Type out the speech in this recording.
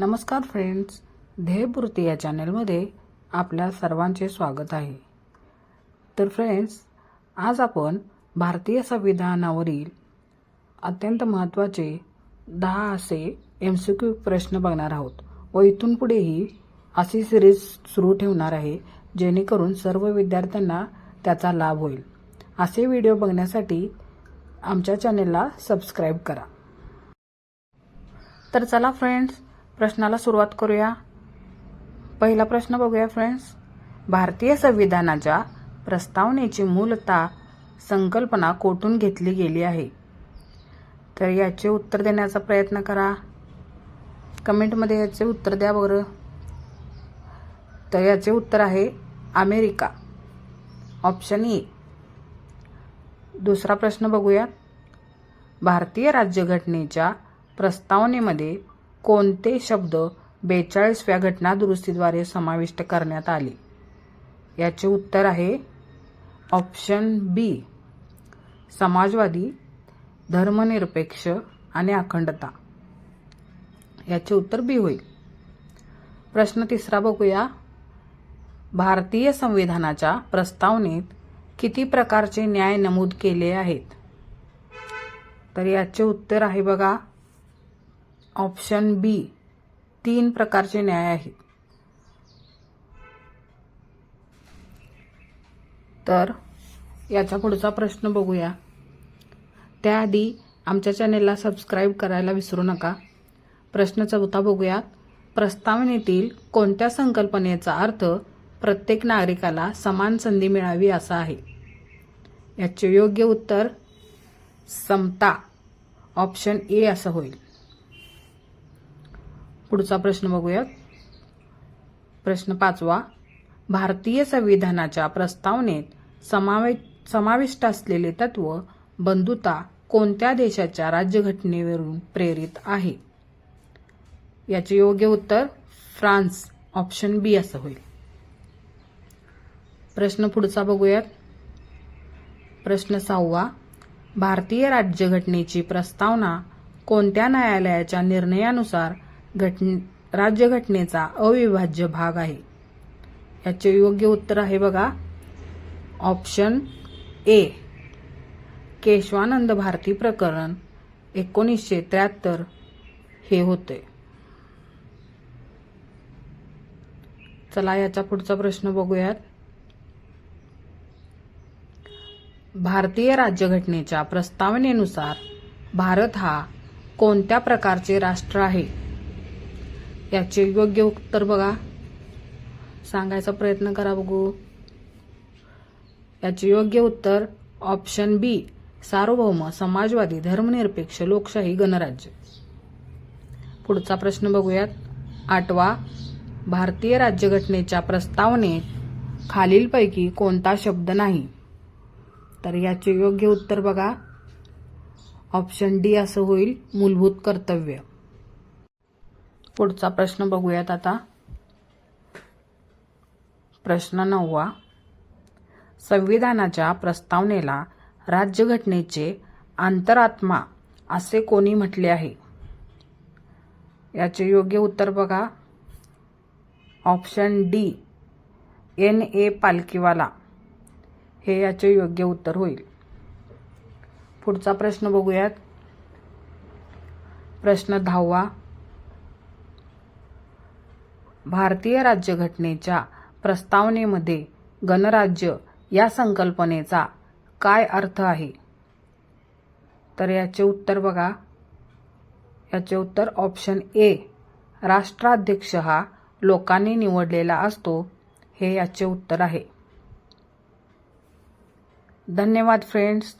नमस्कार फ्रेंड्स ध्येयपूर्ती या चॅनलमध्ये आपल्या सर्वांचे स्वागत आहे. तर फ्रेंड्स आज आपण भारतीय संविधानावरील अत्यंत महत्त्वाचे दहा असे एम सी क्यू प्रश्न बघणार आहोत व इथून पुढेही अशी सिरीज सुरू ठेवणार आहे जेणेकरून सर्व विद्यार्थ्यांना त्याचा लाभ होईल. असे व्हिडिओ बघण्यासाठी आमच्या चॅनेलला सबस्क्राईब करा. तर चला फ्रेंड्स प्रश्नाला सुरुवात करूया. पहिला प्रश्न बघूया फ्रेंड्स भारतीय संविधानाच्या प्रस्तावनेची मूलतः संकल्पना कोठून घेतली गेली आहे? तर याचे उत्तर देण्याचा प्रयत्न करा. कमेंटमध्ये याचे उत्तर द्या बरं. तर याचे उत्तर आहे अमेरिका. Option A. दुसरा प्रश्न बघूयात. भारतीय राज्यघटनेच्या प्रस्तावनेमध्ये कोणते शब्द बेचाळीसव्या घटना दुरुस्तीद्वारे समाविष्ट करण्यात आले? याचे उत्तर आहे ऑप्शन बी समाजवादी धर्मनिरपेक्ष आणि अखंडता. याचे उत्तर बी होईल. प्रश्न तिसरा बघूया. भारतीय संविधानाच्या प्रस्तावनेत किती प्रकारचे न्याय नमूद केले आहेत? तर याचे उत्तर आहे बघा. ऑप्शन बी तीन प्रकारचे न्याय आहेत. तर याचा पुढचा प्रश्न बघूया. त्याआधी आमच्या चॅनेलला सबस्क्राईब करायला विसरू नका. प्रश्न चौथा बघूया प्रस्तावनेतील कोणत्या संकल्पनेचा अर्थ प्रत्येक नागरिकाला समान संधी मिळावी असा आहे? याचे योग्य उत्तर समता. ऑप्शन ए असं होईल. पुढचा प्रश्न बघूयात. प्रश्न पाचवा. भारतीय संविधानाच्या प्रस्तावनेत समावे समाविष्ट असलेले तत्व बंधुता कोणत्या देशाच्या राज्यघटनेवरून प्रेरित आहे? याचे योग्य उत्तर फ्रान्स. ऑप्शन बी असं होईल. प्रश्न पुढचा बघूयात. प्रश्न सहावा. भारतीय राज्यघटनेची प्रस्तावना कोणत्या न्यायालयाच्या निर्णयानुसार घटने राज्यघटनेचा अविभाज्य भाग आहे. याचे योग्य उत्तर आहे बघा. ऑप्शन ए केशवानंद भारती प्रकरण एकोणीसशे त्र्याहत्तर. हे होते. चला याचा पुढचा प्रश्न बघूयात. भारतीय राज्यघटनेच्या प्रस्तावनेनुसार भारत हा कोणत्या प्रकारचे राष्ट्र आहे? याचे योग्य उत्तर बघा. सांगायचा प्रयत्न करा बघू. याचे योग्य उत्तर ऑप्शन बी सार्वभौम समाजवादी धर्मनिरपेक्ष लोकशाही गणराज्य. पुढचा प्रश्न बघूयात. आठवा भारतीय राज्यघटनेच्या प्रस्तावनेत खालीलपैकी कोणता शब्द नाही? तर याचे योग्य उत्तर बघा. ऑप्शन डी असं होईल मूलभूत कर्तव्य. पुढचा प्रश्न बघूयात आता. प्रश्न नववा. संविधानाच्या प्रस्तावनेला राज्यघटनेचे अंतरात्मा असे कोणी म्हटले आहे? याचे योग्य उत्तर बघा. Option D N. A. Palkhivala हे याचे योग्य उत्तर होईल. पुढचा प्रश्न बघूयात. प्रश्न दहावा. भारतीय राज्यघटनेच्या प्रस्तावनेमध्ये गणराज्य या संकल्पनेचा काय अर्थ आहे? तर याचे उत्तर बघा. याचे उत्तर ऑप्शन ए राष्ट्राध्यक्ष हा लोकांनी निवडलेला असतो. हे याचे उत्तर आहे. धन्यवाद फ्रेंड्स